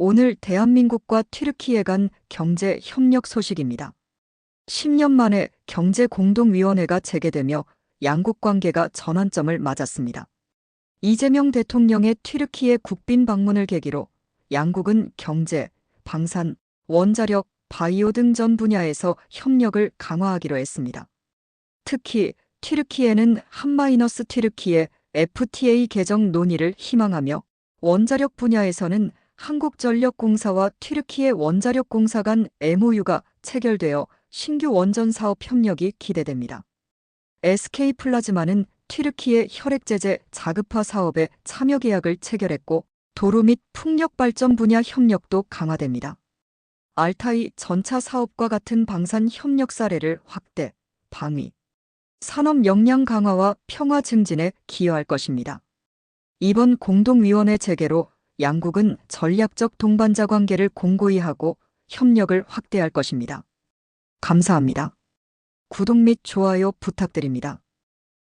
오늘 대한민국과 튀르키예 간 경제 협력 소식입니다. 10년 만에 경제공동위원회가 재개되며 양국 관계가 전환점을 맞았습니다. 이재명 대통령의 튀르키예 국빈 방문을 계기로 양국은 경제, 방산, 원자력, 바이오 등 전 분야에서 협력을 강화하기로 했습니다. 특히 튀르키예는 한마이너스 튀르키예 FTA 개정 논의를 희망하며 원자력 분야에서는 한국전력공사와 튀르키예 원자력공사 간 MOU가 체결되어 신규 원전 사업 협력이 기대됩니다. SK 플라즈마는 튀르키예 혈액제제 자급화 사업에 참여 계약을 체결했고 도로 및 풍력 발전 분야 협력도 강화됩니다. 알타이 전차 사업과 같은 방산 협력 사례를 확대, 방위, 산업 역량 강화와 평화 증진에 기여할 것입니다. 이번 공동위원회 재개로 양국은 전략적 동반자 관계를 공고히 하고 협력을 확대할 것입니다. 감사합니다. 구독 및 좋아요 부탁드립니다.